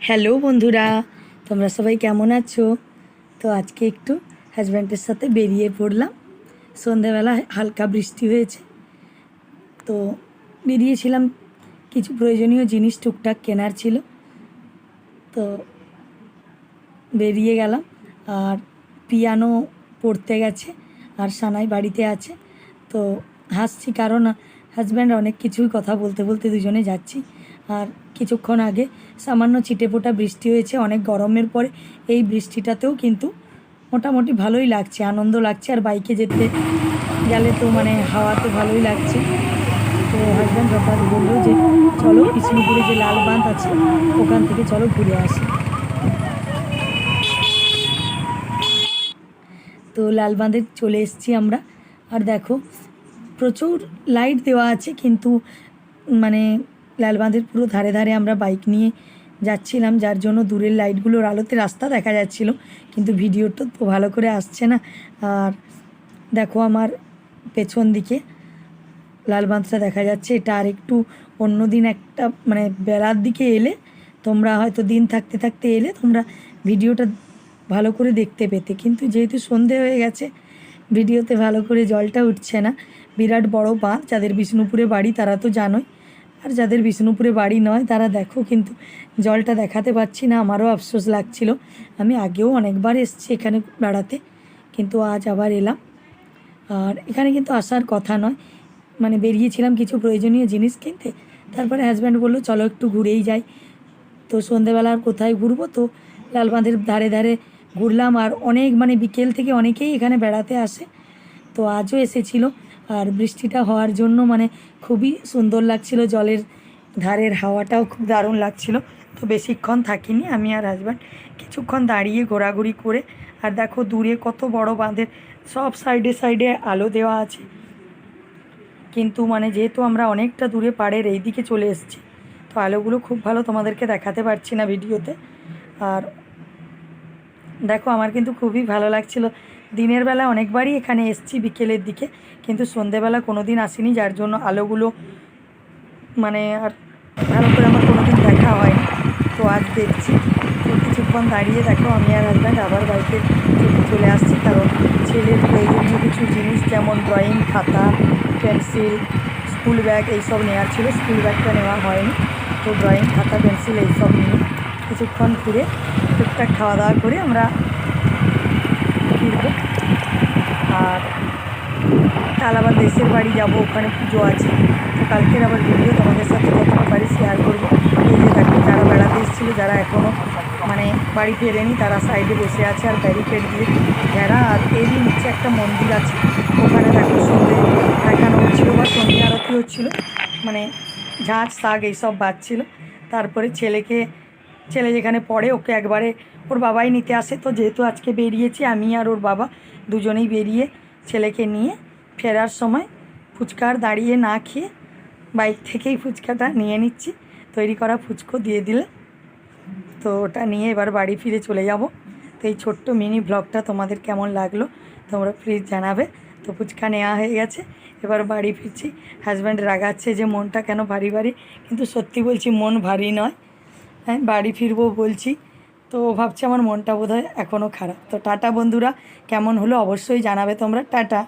Hello বন্ধুরা, তোমরা সবাই কেমন আছো? তো আজকে একটু হাজব্যান্ডের সাথে বেরিয়ে পড়লাম। সন্ধেবেলা হালকা বৃষ্টি হয়েছে। তো বেরিয়েছিলাম, কিছু প্রয়োজনীয় জিনিস টুকটাক কেনার ছিল। তো বেরিয়ে গেলাম, আর পিয়ানো পড়তে গেছে, আর সানাই বাড়িতে আছে। তো হাসছি, কারণ হাজব্যান্ড অনেক কিছুই কথা বলতে বলতে দুজনে যাচ্ছি। আর কিছুক্ষণ আগে সামান্য ছিটেফোঁটা বৃষ্টি হয়েছে, অনেক গরমের পরে। এই বৃষ্টিটাতেও কিন্তু মোটামুটি ভালোই লাগছে, আনন্দ লাগছে। আর বাইকে যেতে গেলে তো মানে হাওয়া তো ভালোই লাগছে। তো হাজব্যান্ড হঠাৎ বলল যে, চলো বিষ্ণুপুরে যে লাল বাঁধ আছে, ওখান থেকে চলো ঘুরে আসি। তো লাল বাঁধে চলে এসেছি আমরা। আর দেখো, প্রচুর লাইট দেওয়া আছে, কিন্তু মানে লাল বাঁধের পুরো ধারে ধারে আমরা বাইক নিয়ে যাচ্ছিলাম, যার জন্য দূরের লাইটগুলোর আলোতে রাস্তা দেখা যাচ্ছিল, কিন্তু ভিডিওটা তো ভালো করে আসছে না। আর দেখো আমার পেছন দিকে লাল বাঁধটা দেখা যাচ্ছে, এটা আর একটু অন্য দিন একটা মানে বেলার দিকে এলে তোমরা হয়তো দিন থাকতে থাকতে এলে তোমরা ভিডিওটা ভালো করে দেখতে পেতে। কিন্তু যেহেতু সন্ধে হয়ে গেছে, ভিডিওতে ভালো করে জলটা উঠছে না। বিরাট বড় বাঁধ, যাদের বিষ্ণুপুরে বাড়ি তারা তো জানোই। আর যাদের বিষ্ণুপুরে বাড়ি নয়, তারা দেখো কিন্তু জলটা দেখাতে পারছি না, আমারও আফসোস লাগছিল। আমি আগেও অনেকবার এসেছি এখানে বেড়াতে, কিন্তু আজ আবার এলাম। আর এখানে কিন্তু আসার কথা নয় মানে বেরিয়েছিলাম কিছু প্রয়োজনীয় জিনিস কিনতে। তারপরে হাজব্যান্ড বলল, চলো একটু ঘুরেই যাই। তো সন্ধেবেলা আর কোথায় ঘুরবো? তো লালবাঁধের ধারে ধারে ঘুরলাম। আর অনেক মানে বিকেল থেকে অনেকেই এখানে বেড়াতে আসে। তো আজও এসেছিল। আর বৃষ্টিটা হওয়ার জন্য মানে খুবই সুন্দর লাগছিল। জলের ধারের হাওয়াটাও খুব দারুণ লাগছিল। তো বেশিক্ষণ থাকিনি আমি আর হাজব্যান্ড কিছুক্ষণ দাঁড়িয়ে ঘোরাঘুরি করে আর দেখো দূরে কত বড় বাঁধের সব সাইডে সাইডে আলো দেওয়া আছে। কিন্তু মানে যেহেতু আমরা অনেকটা দূরে পাড়ের এই দিকে চলে এসেছি, তো আলোগুলো খুব ভালো তোমাদেরকে দেখাতে পারছি না ভিডিওতে। আর দেখো, আমার কিন্তু খুবই ভালো লাগছিল। দিনের বেলা অনেকবারই এখানে এসছি বিকেলের দিকে, কিন্তু সন্ধেবেলা কোনো দিন আসিনি, যার জন্য আলোগুলো মানে আর ভালো করে আমার কোনো দিন দেখা হয়নি। তো আজ দেখছি কিছুক্ষণ দাঁড়িয়ে দেখো, আমি আর হাজব্যান্ড আবার বাড়িতে চলে আসছি, কারণ ছেলের প্রয়োজনীয় কিছু জিনিস, যেমন ড্রয়িং খাতা পেন্সিল স্কুল ব্যাগ এইসব নেওয়ার ছিল। স্কুল ব্যাগটা নেওয়া হয়নি, তো ড্রয়িং খাতা পেন্সিল এইসব নিয়ে কিছুক্ষণ ঘুরে টুকটাক খাওয়া দাওয়া করে আমরা ফিরবো। আর কাল আবার দেশের বাড়ি যাব, ওখানে পুজো আছে। তো কালকের আবার ভিডিও তোমাদের সাথে যতটা বাড়ি শেয়ার করব। যে দেখো, যারা বেড়াতে এসেছিল, যারা এখনও মানে বাড়ি ফেরেনি, তারা সাইডে বসে আছে আর ব্যারিকেড দিয়ে ঘেরা আর এরই নিচে একটা মন্দির আছে, ওখানে দেখো সন্ধে দেখানো হচ্ছিল বা সন্ধে আরতি হচ্ছিল। মানে ঝাঁঝ শাক এইসব বাজছিল। তারপরে ছেলেকে ছেলে যেখানে পড়ে, ওকে একবারে ওর বাবাই নিতে আসে। তো যেহেতু আজকে বেরিয়েছি, আমি আর ওর বাবা দুজনেই বেরিয়ে ছেলেকে নিয়ে ফেরার সময় ফুচকার দাঁড়িয়ে না খেয়ে বাইক থেকেই ফুচকাটা নিয়ে নিচ্ছি। তৈরি করা ফুচকো দিয়ে দিলে। তো ওটা নিয়ে এবার বাড়ি ফিরে চলে যাব। তো এই ছোট্ট মিনি ব্লগটা তোমাদের কেমন লাগল, তোমরা প্লিজ জানাবে। তো ফুচকা নেওয়া হয়ে গেছে। এবার বাড়ি ফিরছি। হাজব্যান্ড রাগাচ্ছে যে মনটা কেন ভারী ভারী, কিন্তু সত্যি বলছি মন ভারী নয়। হ্যাঁ বাড়ি ফিরবো বলছি। তো ভাবছি আমার মনটা বোধহয় এখনও খারাপ। তো টাটা বন্ধুরা, কেমন হলো অবশ্যই জানাবে তোমরা। টাটা।